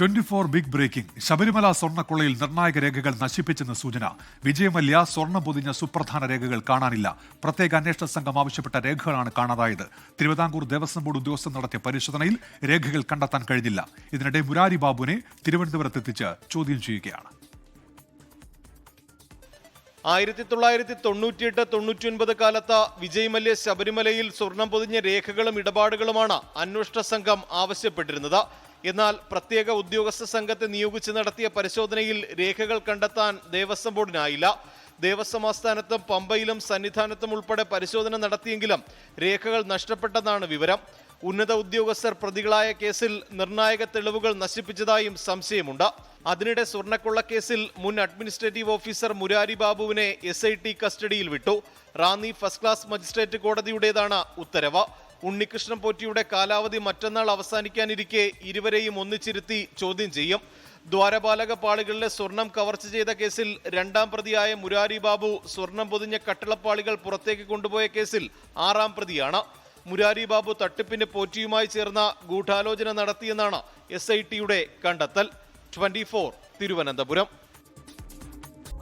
Twenty four big breaking. Sabarimala സ്വർണക്കൊള്ളയിൽ നിർണായക രേഖകൾ നശിപ്പിച്ചെന്ന സൂചന. വിജയമല്യ സ്വർണം പൊതിഞ്ഞ സുപ്രധാന രേഖകൾ കാണാനില്ല. പ്രത്യേക അന്വേഷണ സംഘം ആവശ്യപ്പെട്ട രേഖകളാണ് കാണാതായത്. തിരുവിതാംകൂർ ദേവസ്വം ബോർഡ് ഉദ്യോഗസ്ഥർ നടത്തിയ പരിശോധനയിൽ രേഖകൾ കണ്ടെത്താൻ കഴിഞ്ഞില്ല. ഇതിനിടെ മുരാരി ബാബുവിനെ തിരുവനന്തപുരത്ത് എത്തിച്ച് ചോദ്യം ചെയ്യുകയാണ്. ആയിരത്തി തൊള്ളായിരത്തി തൊണ്ണൂറ്റിയെട്ട് തൊണ്ണൂറ്റിയൊൻപത് കാലത്ത് വിജയ് മല്യ ശബരിമലയിൽ സ്വർണം പൊതിഞ്ഞ രേഖകളും ഇടപാടുകളുമാണ് അന്വേഷണ സംഘം ആവശ്യപ്പെട്ടിരുന്നത്. എന്നാൽ പ്രത്യേക ഉദ്യോഗസ്ഥ സംഘത്തെ നിയോഗിച്ച് നടത്തിയ പരിശോധനയിൽ രേഖകൾ കണ്ടെത്താൻ ദേവസ്വം ബോർഡിനായില്ല. ദേവസ്വം ആസ്ഥാനത്തും പമ്പയിലും സന്നിധാനത്തും ഉൾപ്പെടെ പരിശോധന നടത്തിയെങ്കിലും രേഖകൾ നഷ്ടപ്പെട്ടെന്നാണ് വിവരം. ഉന്നത ഉദ്യോഗസ്ഥർ പ്രതികളായ കേസിൽ നിർണായക തെളിവുകൾ നശിപ്പിച്ചതായും സംശയമുണ്ട്. അതിനിടെ കേസിൽ മുൻ അഡ്മിനിസ്ട്രേറ്റീവ് ഓഫീസർ മുരാരി ബാബുവിനെ എസ് കസ്റ്റഡിയിൽ വിട്ടു. റാന്നി ഫസ്റ്റ് ക്ലാസ് മജിസ്ട്രേറ്റ് കോടതിയുടേതാണ് ഉത്തരവ്. ഉണ്ണികൃഷ്ണൻ പോറ്റിയുടെ കാലാവധി മറ്റന്നാൾ അവസാനിക്കാനിരിക്കെ ഇരുവരെയും ഒന്നിച്ചിരുത്തി ചോദ്യം ചെയ്യും. ദ്വാരപാലക പാളികളിലെ സ്വർണം കവർച്ച ചെയ്ത കേസിൽ രണ്ടാം പ്രതിയായ മുരാരി ബാബു സ്വർണം പൊതിഞ്ഞ കട്ടിളപ്പാളികൾ പുറത്തേക്ക് കൊണ്ടുപോയ കേസിൽ ആറാം പ്രതിയാണ്. മുരാരി ബാബു തട്ടിപ്പിന് പോറ്റിയുമായി ചേർന്ന ഗൂഢാലോചന നടത്തിയെന്നാണ് എസ് ഐ ടിയുടെ കണ്ടെത്തൽ. ട്വന്റി തിരുവനന്തപുരം.